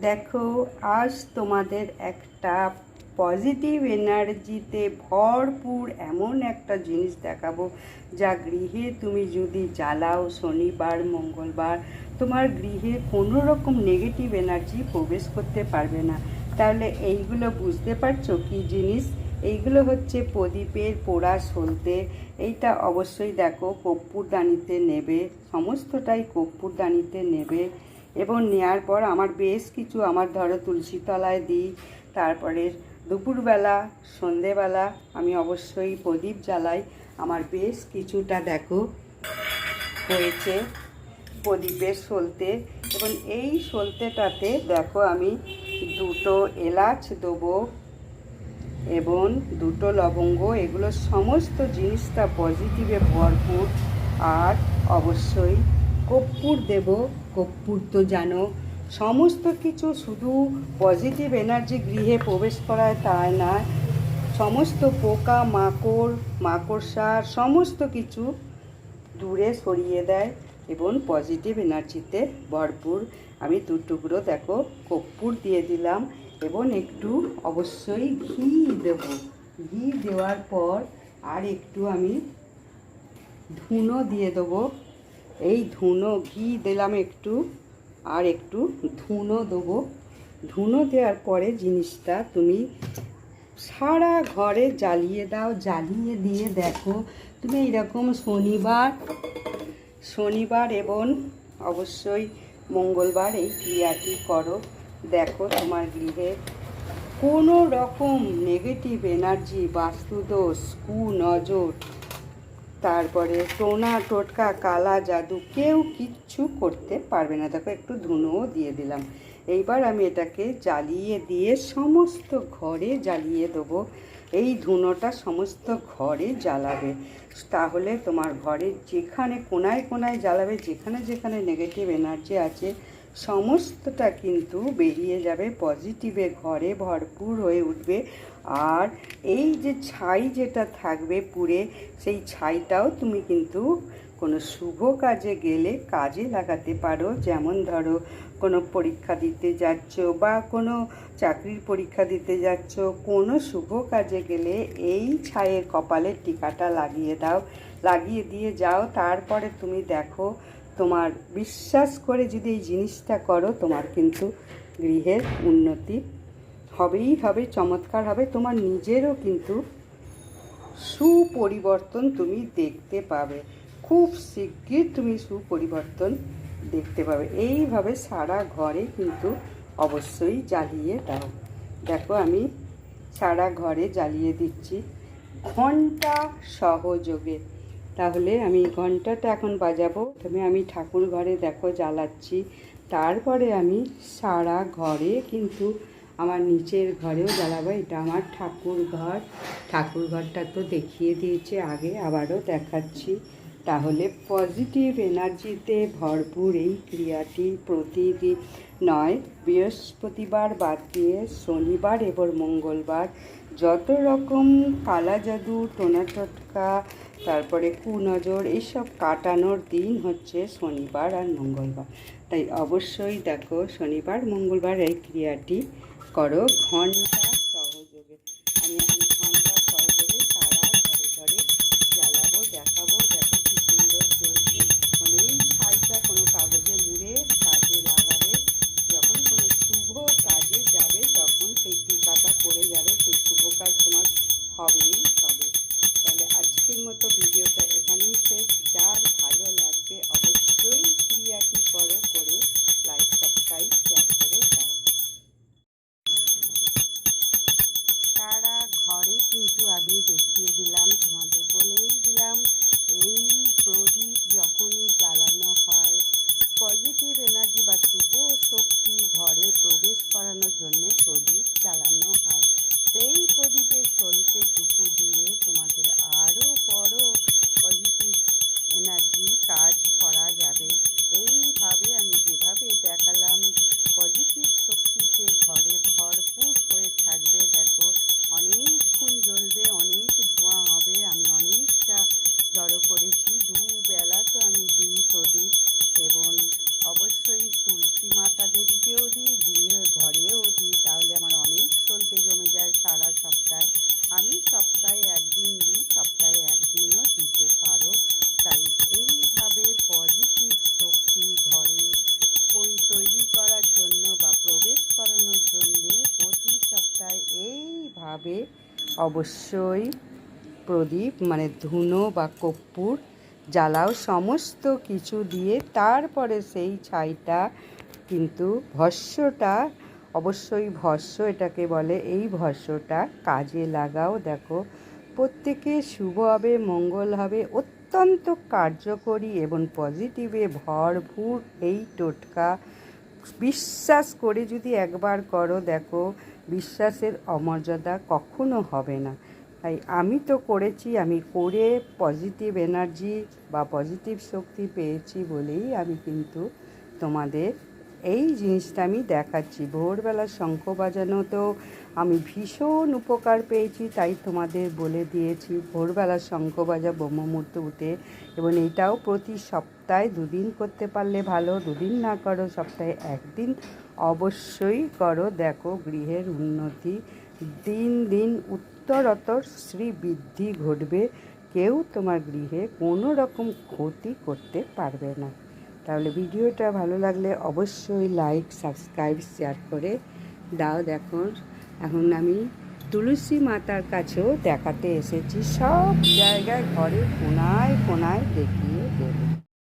দেখো, আজ তোমাদের একটা পজিটিভ এনার্জিতে ভরপুর এমন একটা জিনিস দেখাবো। যা গৃহে তুমি যদি জ্বালাও শনিবার, মঙ্গলবার, তোমার গৃহে কোনো রকম নেগেটিভ এনার্জি প্রবেশ করতে পারবে না। তাহলে এইগুলো বুঝতে পারছ কি জিনিস? এইগুলো হচ্ছে প্রদীপের পোড়া সলতে। এইটা অবশ্যই দেখো, কর্পূরদানিতে নেবে, সমস্তটাই কর্পূরদানিতে নেবে। এবং নেওয়ার পর আমার বেশ কিছু, আমার ধরো তুলসী তলায় দিই, তারপরে দুপুরবেলা, সন্ধেবেলা আমি অবশ্যই প্রদীপ জ্বালাই, আমার বেশ কিছুটা দেখো হয়েছে প্রদীপের সলতে এবং এই সলতেটাতে দেখো আমি দুটো এলাচ দেবো এবং দুটো লবঙ্গ, এগুলো সমস্ত জিনিসটা পজিটিভে ভরপুর আর অবশ্যই কর্পূর দেব। কর্পূর তো সমস্ত কিছু শুধু পজিটিভ এনার্জি গৃহে প্রবেশ করায় তাই না? সমস্ত পোকা, মাকড় মাকড়সা সমস্ত কিছু দূরে সরিয়ে দেয় এবং পজিটিভ এনার্জিতে ভরপুর। আমি দু টুকরো দেখো, কর্পূর দিয়ে দিলাম এবং একটু অবশ্যই ঘি দেব। ঘি দেওয়ার পর আর একটু আমি ধুনো দিয়ে দেবো। এই ধুনো ঘি দিলাম একটু, আর একটু ধুনো দেবো। ধুনো দেওয়ার পরে জিনিসটা তুমি সারা ঘরে জ্বালিয়ে দাও, জ্বালিয়ে দিয়ে দেখো তুমি এইরকম শনিবার শনিবার এবং অবশ্যই মঙ্গলবার এই ক্রিয়াটি করো। দেখো তোমার গৃহে কোনো রকম নেগেটিভ এনার্জি বাস্তুদোষ, কুনজর তারপরে টোনা টোটকা, কালা, জাদু কেউ কিচ্ছু করতে পারবে না। দেখো, একটু ধুনোও দিয়ে দিলাম। এইবার আমি এটাকে জ্বালিয়ে দিয়ে সমস্ত ঘরে জ্বালিয়ে দেবো। এই ধুনোটা সমস্ত ঘরে জ্বালাবে। তাহলে তোমার ঘরে যেখানে কোনায় কোনায় জ্বালাবে, যেখানে যেখানে নেগেটিভ এনার্জি আছে সমস্তটা কিন্তু বেরিয়ে যাবে পজিটিভে ঘরে ভরপুর হয়ে উঠবে। আর এই যে ছাই যেটা থাকবে পুড়ে সেই ছাইটাও তুমি কিন্তু কোনো শুভ কাজে গেলে কাজে লাগাতে পারো। যেমন ধরো, কোনো পরীক্ষা দিতে যাচ্ছ বা কোনো চাকরির পরীক্ষা দিতে যাচ্ছ, কোনো শুভ কাজে গেলে এই ছায়ের কপালের টিকাটা লাগিয়ে দাও, লাগিয়ে দিয়ে যাও। তারপরে তুমি দেখো তোমার বিশ্বাস করে যদি এই জিনিসটা করো, তোমার কিন্তু গৃহের উন্নতি হবেই হবে, চমৎকার হবে। তোমার নিজেরও কিন্তু সুপরিবর্তন তুমি দেখতে পাবে। খুব শিগগির তুমি সুপরিবর্তন দেখতে পাবে। এইভাবে সারা ঘরে কিন্তু অবশ্যই জ্বালিয়ে দাও। দেখো আমি সারা ঘরে জ্বালিয়ে দিচ্ছি। ঘণ্টা সহযোগে। তাহলে আমি ঘন্টাটা এখন বাজাবো। প্রথমে আমি ঠাকুর ঘরে দেখো জ্বালাচ্ছি। তারপরে আমি সারা ঘরে কিন্তু আমার নিচের ঘরেও জ্বালাবো। এটা আমার ঠাকুর ঘর। ঠাকুর ঘরটা তো দেখিয়ে দিয়েছে আগে, আবারও দেখাচ্ছি। তাহলে পজিটিভ এনার্জিতে ভরপুর এই ক্রিয়াটি প্রতিদিন নয়, বৃহস্পতিবার বাদ দিয়ে শনিবার এবং মঙ্গলবার যত রকম কালা জাদু, টোনা টোটকা, তারপরে কুনজর এইসব কাটানোর দিন হচ্ছে শনিবার আর মঙ্গলবার। তাই অবশ্যই দেখো, শনিবার, মঙ্গলবার এই ক্রিয়াটি করো। ঘণ্টা সহযোগে। আমি এখন ঘণ্টা সহযোগে সারা ঘরে ঘরে জ্বালাবো, দেখাবো। দেখো কি সুন্দর জ্বলছে মানে এই ছাইটা কোনো কাগজে মুড়ে সলতে দিয়ে তোমাদের আরও বড় পজিটিভ এনার্জি কাজ করা যাবে এইভাবে আমি যেভাবে দেখালাম পজিটিভ শক্তিতে ঘরে ভরপুর হয়ে থাকবে দেখো অনেকক্ষণ জ্বলবে অনেক ধোঁয়া হবে আমি অনেকটা জড়ো করেছি দুবেলা তো আমি দিই প্রদীপ এবং অবশ্যই তুলসী মাতা দেবীকেও দিই গৃহ পই- তৈরি করার জন্য বা প্রবেশ করানোর জন্য প্রতি সপ্তাহে এইভাবে অবশ্যই প্রদীপ মানে ধুনো বা কর্পূর জ্বালাও সমস্ত কিছু দিয়ে তারপরে সেই ছাইটা কিন্তু ভস্যটা, অবশ্যই ভস্য এটাকে বলে, এই ভস্যটা কাজে লাগাও। দেখো, প্রত্যেকে শুভ হবে, মঙ্গল হবে, অত্যন্ত কার্যকরী এবং পজিটিভে ভরপুর এই টোটকা। বিশ্বাস করে যদি একবার করো, দেখো বিশ্বাসের অমর্যাদা কখনো হবে না। তাই আমি তো করেছি, আমি করে পজিটিভ এনার্জি বা পজিটিভ শক্তি পেয়েছি বলেই আমি কিন্তু তোমাদের এই জিনিসটা আমি দেখাচ্ছি। ভোরবেলা শঙ্খ বাজানোতেও আমি ভীষণ উপকার পেয়েছি, তাই তোমাদের বলে দিয়েছি, ভোরবেলা শঙ্খ বাজা ব্রহ্মমূর্ত উঠে এবং এটাও প্রতি সপ্তাহে দুদিন করতে পারলে ভালো, দুদিন না করো সপ্তাহে একদিন অবশ্যই করো। দেখো, গৃহের উন্নতি। দিন দিন উত্তরতর শ্রী বৃদ্ধি ঘটবে। কেউ তোমার গৃহে কোনো রকম ক্ষতি করতে পারবে না। তাহলে ভিডিওটা ভালো লাগলে অবশ্যই লাইক সাবস্ক্রাইব শেয়ার করে দাও। দেখো, এখন আমি তুলসী মাতার কাছেও দেখাতে এসেছি। সব জায়গায় ঘরে কোনায় কোনায় দেখিয়ে